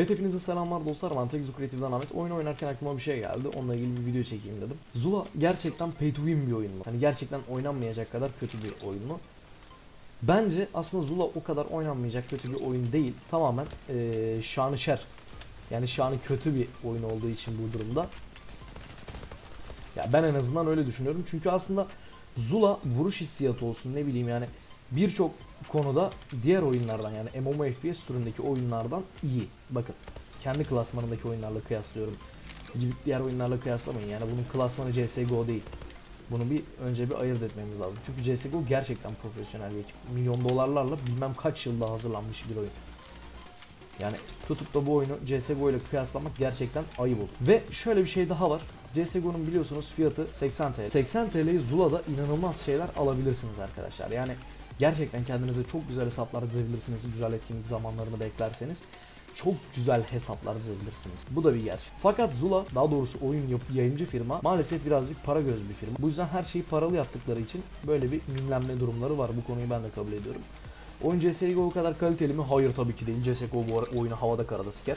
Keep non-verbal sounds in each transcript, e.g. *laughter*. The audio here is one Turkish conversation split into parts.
Evet hepinize selamlar dostlar. Ben Tekzu Kreatif'den Ahmet. Oyun oynarken aklıma bir şey geldi. Onunla ilgili bir video çekeyim dedim. Zula gerçekten pay to win bir oyun mu? Hani gerçekten oynanmayacak kadar kötü bir oyun mu? Bence aslında Zula o kadar oynanmayacak kötü bir oyun değil. Tamamen eee şanı şer. Yani şanı kötü bir oyun olduğu için bu durumda. Ya ben en azından öyle düşünüyorum. Çünkü aslında Zula vuruş hissiyatı olsun ne bileyim yani birçok konuda diğer oyunlardan yani MMORPG türündeki oyunlardan iyi. Bakın kendi klasmanındaki oyunlarla kıyaslıyorum. Gidip diğer oyunlarla kıyaslamayın. Yani bunun klasmanı CSGO değil. Bunu bir önce bir ayırt etmemiz lazım. Çünkü CSGO gerçekten profesyonel bir ekip. Milyon dolarlarla bilmem kaç yılda hazırlanmış bir oyun. Yani tutup da bu oyunu CSGO ile kıyaslamak gerçekten ayıp olur. Ve şöyle bir şey daha var. CSGO'nun biliyorsunuz fiyatı 80 TL. 80 TL'yi Zula'da inanılmaz şeyler alabilirsiniz arkadaşlar. Yani gerçekten kendinize çok güzel hesaplar dizebilirsiniz. Güzel etkinlik zamanlarını beklerseniz çok güzel hesaplar dizebilirsiniz. Bu da bir gerçek. Fakat Zula daha doğrusu oyun yap- yayıncı firma maalesef birazcık para göz bir firma. Bu yüzden her şeyi paralı yaptıkları için böyle bir mimlenme durumları var. Bu konuyu ben de kabul ediyorum. Oyun CSGO kadar kaliteli mi? Hayır tabii ki değil. CSGO bu oyunu havada karada siker.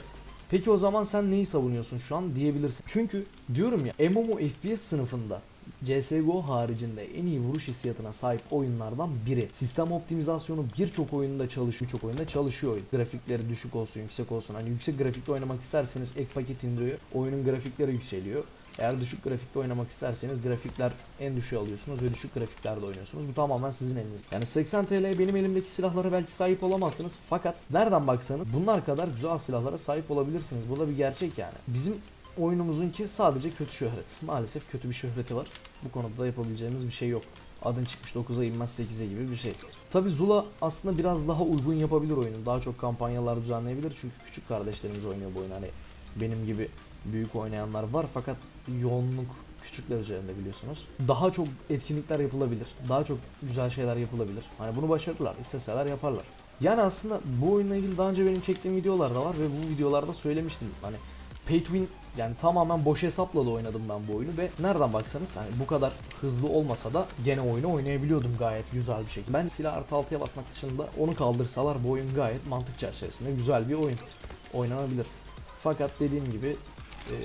Peki o zaman sen neyi savunuyorsun şu an diyebilirsin. Çünkü diyorum ya MMO FPS sınıfında CSGO haricinde en iyi vuruş hissiyatına sahip oyunlardan biri. Sistem optimizasyonu birçok oyunda çalışıyor. Birçok oyunda çalışıyor. Grafikleri düşük olsun, yüksek olsun. Hani yüksek grafikte oynamak isterseniz ek paket indiriyor. Oyunun grafikleri yükseliyor. Eğer düşük grafikte oynamak isterseniz grafikler en düşüğü alıyorsunuz ve düşük grafiklerde oynuyorsunuz. Bu tamamen sizin elinizde. Yani 80 TL benim elimdeki silahlara belki sahip olamazsınız. Fakat nereden baksanız bunlar kadar güzel silahlara sahip olabilirsiniz. Bu da bir gerçek yani. Bizim oyunumuzunki sadece kötü şöhret. Maalesef kötü bir şöhreti var. Bu konuda da yapabileceğimiz bir şey yok. Adın çıkmış 9'a inmez 8'e gibi bir şey. Tabi Zula aslında biraz daha uygun yapabilir oyunu. Daha çok kampanyalar düzenleyebilir çünkü küçük kardeşlerimiz oynuyor bu oyunu. Hani benim gibi büyük oynayanlar var fakat yoğunluk küçükler üzerinde biliyorsunuz. Daha çok etkinlikler yapılabilir. Daha çok güzel şeyler yapılabilir. Hani bunu başarırlar. isteseler yaparlar. Yani aslında bu oyunla ilgili daha önce benim çektiğim videolar da var ve bu videolarda söylemiştim. Hani pay to win yani tamamen boş hesapla da oynadım ben bu oyunu ve nereden baksanız hani bu kadar hızlı olmasa da gene oyunu oynayabiliyordum gayet güzel bir şekilde. Ben silah artı 6'ya basmak dışında onu kaldırsalar bu oyun gayet mantık çerçevesinde güzel bir oyun. Oynanabilir. Fakat dediğim gibi eee,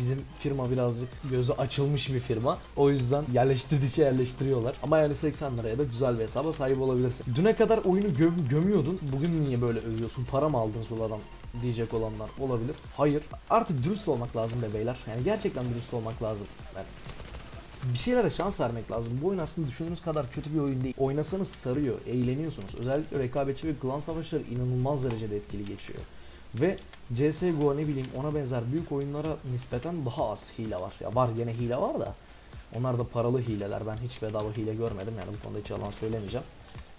bizim firma birazcık gözü açılmış bir firma. O yüzden yerleştirdikçe yerleştiriyorlar. Ama yani 80 liraya da güzel bir hesaba sahip olabilirsin. Düne kadar oyunu göm- gömüyordun. Bugün niye böyle övüyorsun? Para mı aldın Zula'dan? Diyecek olanlar olabilir. Hayır. Artık dürüst olmak lazım be beyler. Yani gerçekten dürüst olmak lazım. Yani bir şeylere şans vermek lazım. Bu oyun aslında düşündüğünüz kadar kötü bir oyun değil. Oynasanız sarıyor, eğleniyorsunuz. Özellikle rekabetçi ve klan savaşları inanılmaz derecede etkili geçiyor. Ve CSGO ne bileyim ona benzer büyük oyunlara nispeten daha az hile var. Ya var yine hile var da. Onlar da paralı hileler. Ben hiç bedava hile görmedim. Yani bu konuda hiç yalan söylemeyeceğim.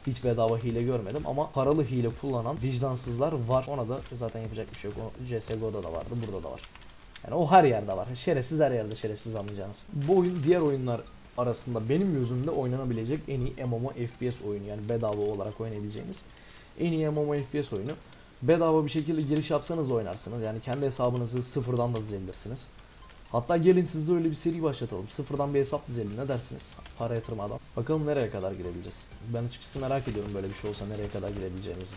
Hiç bedava hile görmedim ama paralı hile kullanan vicdansızlar var. Ona da zaten yapacak bir şey yok. O CSGO'da da vardı, burada da var. Yani o her yerde var. Şerefsiz her yerde şerefsiz anlayacağınız. Bu oyun diğer oyunlar arasında benim gözümde oynanabilecek en iyi MMO FPS oyunu. Yani bedava olarak oynayabileceğiniz en iyi MMO FPS oyunu. Bedava bir şekilde giriş yapsanız oynarsınız. Yani kendi hesabınızı sıfırdan da dizebilirsiniz. Hatta gelin sizde öyle bir seri başlatalım. Sıfırdan bir hesap dizelim ne dersiniz? Para yatırmadan. Bakalım nereye kadar girebileceğiz. Ben açıkçası merak ediyorum böyle bir şey olsa nereye kadar girebileceğimizi.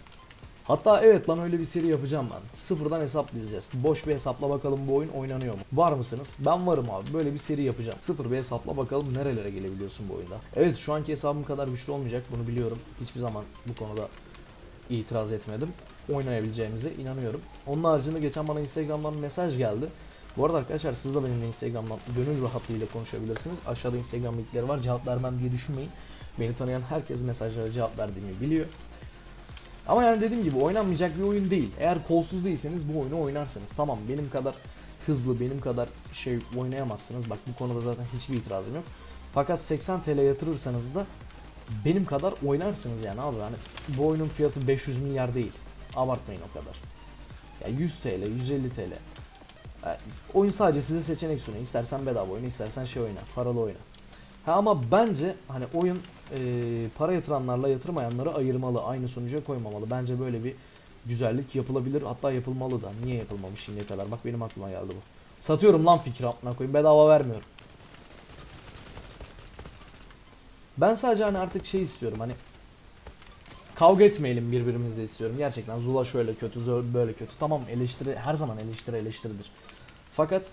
Hatta evet lan öyle bir seri yapacağım ben. Sıfırdan hesap dizeceğiz. Boş bir hesapla bakalım bu oyun oynanıyor mu? Var mısınız? Ben varım abi. Böyle bir seri yapacağım. Sıfır bir hesapla bakalım nerelere gelebiliyorsun bu oyunda. Evet şu anki hesabım kadar güçlü olmayacak bunu biliyorum. Hiçbir zaman bu konuda itiraz etmedim. Oynayabileceğimize inanıyorum. Onun haricinde geçen bana Instagram'dan mesaj geldi. Bu arada arkadaşlar siz de benimle Instagram'dan gönül rahatlığıyla konuşabilirsiniz. Aşağıda Instagram linkleri var. Cevap vermem diye düşünmeyin. Beni tanıyan herkes mesajlara cevap verdiğimi biliyor. Ama yani dediğim gibi oynanmayacak bir oyun değil. Eğer kolsuz değilseniz bu oyunu oynarsınız. Tamam benim kadar hızlı, benim kadar şey oynayamazsınız. Bak bu konuda zaten hiçbir itirazım yok. Fakat 80 TL yatırırsanız da benim kadar oynarsınız yani abi. Yani bu oyunun fiyatı 500 milyar değil. Abartmayın o kadar. Ya 100 TL, 150 TL. Oyun sadece size seçenek sunuyor. İstersen bedava oyna, istersen şey oyna, paralı oyna. Ha ama bence hani oyun e, para yatıranlarla yatırmayanları ayırmalı, aynı sonuca koymamalı. Bence böyle bir güzellik yapılabilir, hatta yapılmalı da. Niye yapılmamış şimdiye kadar? Bak benim aklıma geldi bu. Satıyorum lan fikri amına koyayım, bedava vermiyorum. Ben sadece hani artık şey istiyorum hani kavga etmeyelim birbirimizle istiyorum. Gerçekten Zula şöyle kötü, Zöl böyle kötü. Tamam eleştiri her zaman eleştiri eleştiridir. Fakat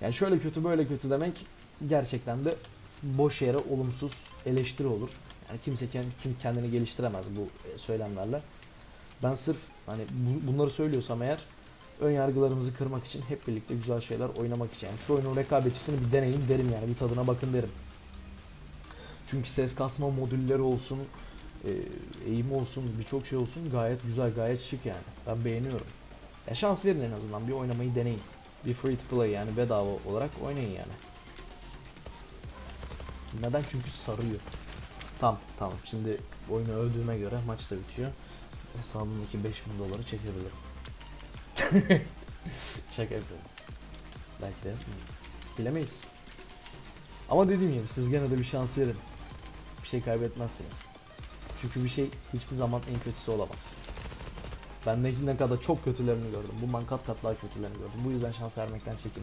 yani şöyle kötü böyle kötü demek gerçekten de boş yere olumsuz eleştiri olur. Yani kimse kend- kim kendini geliştiremez bu e, söylemlerle. Ben sırf hani bu- bunları söylüyorsam eğer ön yargılarımızı kırmak için hep birlikte güzel şeyler oynamak için. Yani şu oyunun rekabetçisini bir deneyin derim yani bir tadına bakın derim. Çünkü ses kasma modülleri olsun, e, eğim olsun, birçok şey olsun gayet güzel, gayet şık yani. Ben beğeniyorum. Ya şans verin en azından bir oynamayı deneyin. Bir free to play yani bedava olarak oynayın yani. Neden? Çünkü sarıyor. Tamam tamam şimdi oyunu öldüğüme göre maç da bitiyor. Hesabımdaki 5000 doları çekebilirim. *laughs* Şaka yapıyorum. Belki de bilemeyiz. Ama dediğim gibi siz gene de bir şans verin. Bir şey kaybetmezsiniz. Çünkü bir şey hiçbir zaman en kötüsü olamaz. Ben ne, ne kadar çok kötülerini gördüm. Bundan kat kat daha kötülerini gördüm. Bu yüzden şans vermekten çekin.